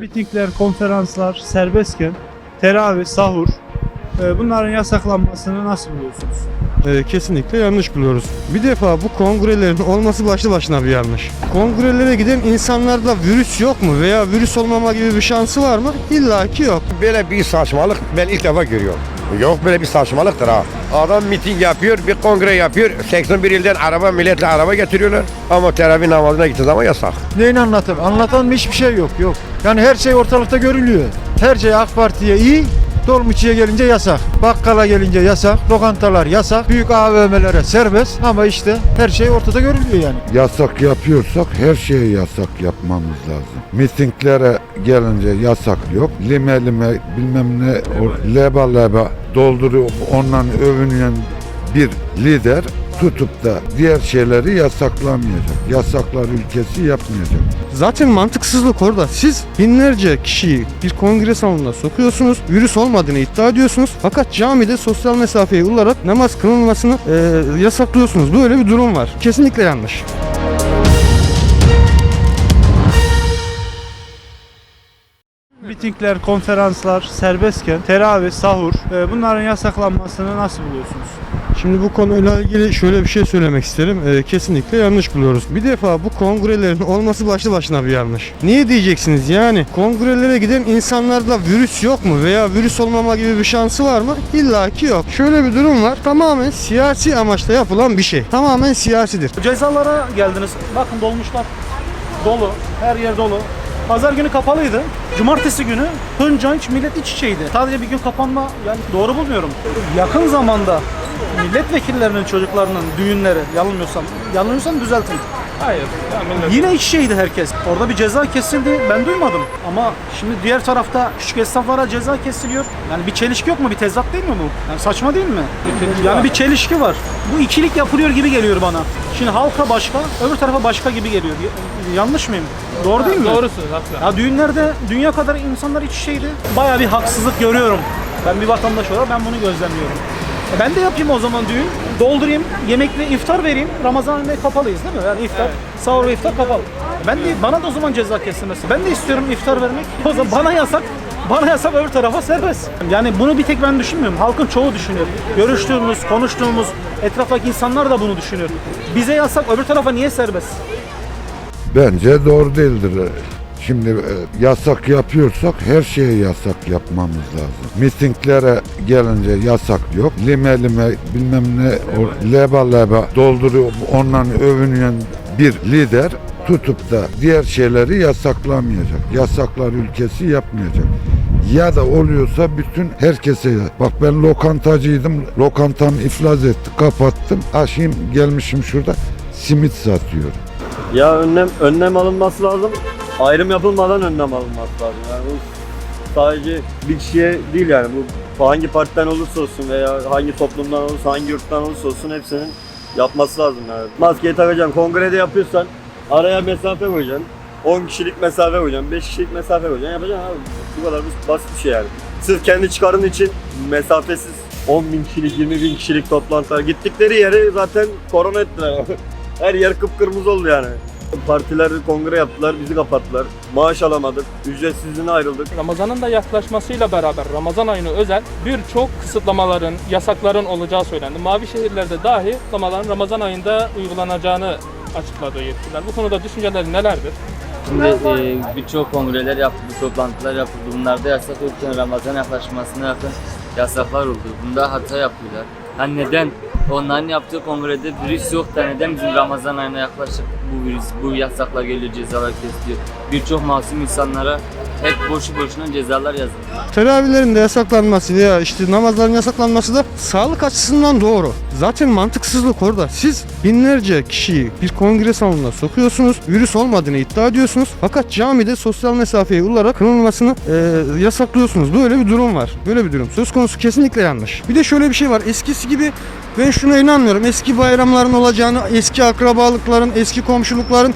Mitingler, konferanslar serbestken teravih, sahur e, bunların yasaklanmasını nasıl buluyorsunuz? Ee, kesinlikle yanlış buluyoruz. Bir defa bu kongrelerin olması başlı başına bir yanlış. Kongrelere giden insanlarda virüs yok mu veya virüs olmama gibi bir şansı var mı? İlla ki yok. Böyle bir saçmalık ben ilk defa görüyorum. Yok böyle bir saçmalıktır ha. Adam miting yapıyor, bir kongre yapıyor. 81 ilden araba, milletle araba getiriyorlar. Ama teravih namazına gittiği zaman yasak. Neyini anlatayım? Anlatan hiçbir şey yok. Yok. Yani her şey ortalıkta görülüyor. Her şey AK Parti'ye iyi, Dolmuşçuya gelince yasak. Bakkala gelince yasak. Lokantalar yasak. Büyük AVM'lere serbest. Ama işte her şey ortada görülüyor yani. Yasak yapıyorsak her şeye yasak yapmamız lazım. Mitinglere gelince yasak yok. Lime lime bilmem ne o leba leba dolduruyor ondan övünen bir lider tutup da diğer şeyleri yasaklamayacak. Yasaklar ülkesi yapmayacak. Zaten mantıksızlık orada. Siz binlerce kişiyi bir kongre salonuna sokuyorsunuz. Virüs olmadığını iddia ediyorsunuz. Fakat camide sosyal mesafeye uyularak namaz kılınmasını e, yasaklıyorsunuz. Böyle bir durum var. Kesinlikle yanlış. Mitingler, konferanslar serbestken teravih, sahur e, bunların yasaklanmasını nasıl buluyorsunuz? Şimdi bu konuyla ilgili şöyle bir şey söylemek isterim. Ee, kesinlikle yanlış buluyoruz. Bir defa bu kongrelerin olması başlı başına bir yanlış. Niye diyeceksiniz yani? Kongrelere giden insanlarda virüs yok mu veya virüs olmama gibi bir şansı var mı? İlla ki yok. Şöyle bir durum var. Tamamen siyasi amaçla yapılan bir şey. Tamamen siyasidir. Cezalara geldiniz. Bakın dolmuşlar dolu. Her yer dolu. Pazar günü kapalıydı. Cumartesi günü Hınca hiç millet iç içeydi. Sadece bir gün kapanma yani doğru bulmuyorum. Yakın zamanda milletvekillerinin çocuklarının düğünleri yanılmıyorsam, yanılmıyorsam düzeltin. Hayır. Yine iç içeydi herkes. Orada bir ceza kesildi. Ben duymadım. Ama şimdi diğer tarafta küçük esnaflara ceza kesiliyor. Yani bir çelişki yok mu? Bir tezat değil mi bu? Yani saçma değil mi? Yani bir çelişki var. Bu ikilik yapılıyor gibi geliyor bana. Şimdi halka başka, öbür tarafa başka gibi geliyor. Yanlış mıyım? Doğru değil mi? Doğrusun haklı. Ya düğünlerde dünya kadar insanlar iç içeydi. Bayağı bir haksızlık görüyorum. Ben bir vatandaş olarak ben bunu gözlemliyorum. E Ben de yapayım o zaman düğün. Doldurayım, yemekle iftar vereyim. Ramazan ayında kapalıyız değil mi? Yani iftar, sahur ve iftar kapalı. E Ben de bana da o zaman ceza kesilmesi. Ben de istiyorum iftar vermek. O zaman bana yasak. Bana yasak öbür tarafa serbest. Yani bunu bir tek ben düşünmüyorum. Halkın çoğu düşünüyor. Görüştüğümüz, konuştuğumuz, etraftaki insanlar da bunu düşünüyor. Bize yasak, öbür tarafa niye serbest? Bence doğru değildir. Şimdi e, yasak yapıyorsak her şeye yasak yapmamız lazım. Mitinglere gelince yasak yok. Lime lime bilmem ne o leba leba dolduruyor ondan övünen bir lider tutup da diğer şeyleri yasaklamayacak. Yasaklar ülkesi yapmayacak. Ya da oluyorsa bütün herkese bak ben lokantacıydım. Lokantam iflas etti. Kapattım. Aşayım gelmişim şurada simit satıyorum. Ya önlem önlem alınması lazım. Ayrım yapılmadan önlem alınması lazım. Yani bu sadece bir kişiye değil yani bu hangi partiden olursa olsun veya hangi toplumdan olursa hangi yurttan olursa olsun hepsinin yapması lazım yani. Maskeyi takacaksın. Kongrede yapıyorsan araya mesafe koyacaksın. 10 kişilik mesafe koyacaksın, 5 kişilik mesafe koyacaksın. Yapacaksın abi. Bu kadar basit- bir şey yani. Sırf kendi çıkarın için mesafesiz 10 bin kişilik, 20 bin kişilik toplantılar. Gittikleri yeri zaten korona ettiler. Her yer kıpkırmızı oldu yani. Partiler kongre yaptılar, bizi kapattılar. Maaş alamadık, ücretsizliğine ayrıldık. Ramazan'ın da yaklaşmasıyla beraber Ramazan ayına özel birçok kısıtlamaların, yasakların olacağı söylendi. Mavi şehirlerde dahi kısıtlamaların Ramazan ayında uygulanacağını açıkladı yetkililer. Bu konuda düşünceleri nelerdir? Şimdi e, birçok kongreler yapıldı, toplantılar yapıldı. Bunlarda yasak yokken Ramazan yaklaşmasına yakın yasaklar oldu. Bunda hata yapıyorlar. Hani neden onların yaptığı kongrede virüs yok da neden bizim Ramazan ayına yaklaşıp bu virüs, bu yasaklar geliyor, cezalar kesiliyor. Birçok masum insanlara hep boşu boşuna cezalar yazılıyor. Teravihlerin de yasaklanması veya işte namazların yasaklanması da sağlık açısından doğru. Zaten mantıksızlık orada. Siz binlerce kişiyi bir kongre salonuna sokuyorsunuz. Virüs olmadığını iddia ediyorsunuz. Fakat camide sosyal mesafeye uyularak kılınmasını e, yasaklıyorsunuz. Böyle bir durum var. Böyle bir durum. Söz konusu kesinlikle yanlış. Bir de şöyle bir şey var. Eskisi gibi ben şuna inanmıyorum. Eski bayramların olacağını, eski akrabalıkların, eski komşulukların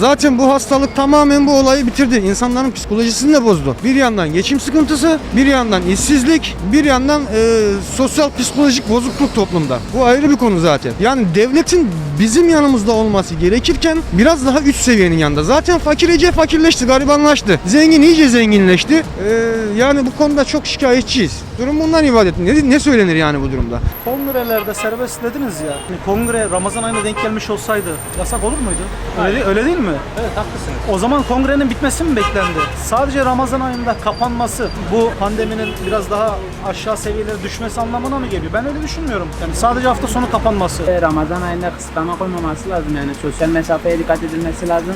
zaten bu hastalık tamamen bu olayı bitirdi. İnsanların psikolojisini de bozdu. Bir yandan geçim sıkıntısı, bir yandan işsizlik, bir yandan e, sosyal psikolojik bozukluk toplumda. Bu ayrı bir konu zaten. Yani devletin bizim yanımızda olması gerekirken biraz daha üst seviyenin yanında. Zaten fakir iyice fakirleşti, garibanlaştı. Zengin iyice zenginleşti. Ee, yani bu konuda çok şikayetçiyiz. Durum bundan ibaret. Ne, ne söylenir yani bu durumda? Kongrelerde serbest dediniz ya. Hani kongre Ramazan ayına denk gelmiş olsaydı yasak olur muydu? Öyle, değil- öyle değil mi? Evet haklısınız. O zaman kongrenin bitmesi mi beklendi? Sadece Ramazan ayında kapanması bu pandeminin biraz daha aşağı seviyelere düşmesi anlamına mı geliyor? Ben öyle düşünmüyorum. Yani sadece hafta sonu kapanması. E, Ramazan ayında kısıtlama koymaması lazım yani sosyal mesafeye dikkat edilmesi lazım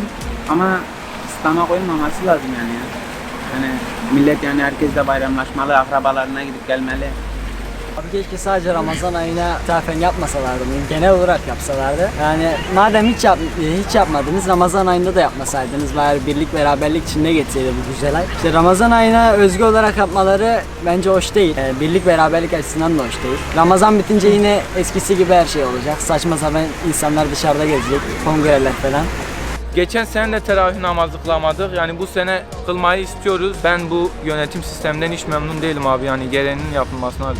ama kısıtlama koymaması lazım yani ya. Yani millet yani herkes de bayramlaşmalı, akrabalarına gidip gelmeli. Abi keşke sadece Ramazan ayına ithafen yapmasalardı bunu, genel olarak yapsalardı. Yani madem hiç yap, hiç yapmadınız, Ramazan ayında da yapmasaydınız, bari birlik beraberlik içinde geçseydi bu güzel ay. İşte Ramazan ayına özgü olarak yapmaları bence hoş değil. Ee, birlik beraberlik açısından da hoş değil. Ramazan bitince yine eskisi gibi her şey olacak. Saçma sapan insanlar dışarıda gezecek, kongreler falan. Geçen sene de teravih namazı kılamadık. Yani bu sene kılmayı istiyoruz. Ben bu yönetim sisteminden hiç memnun değilim abi. Yani gereğinin yapılmasını arz.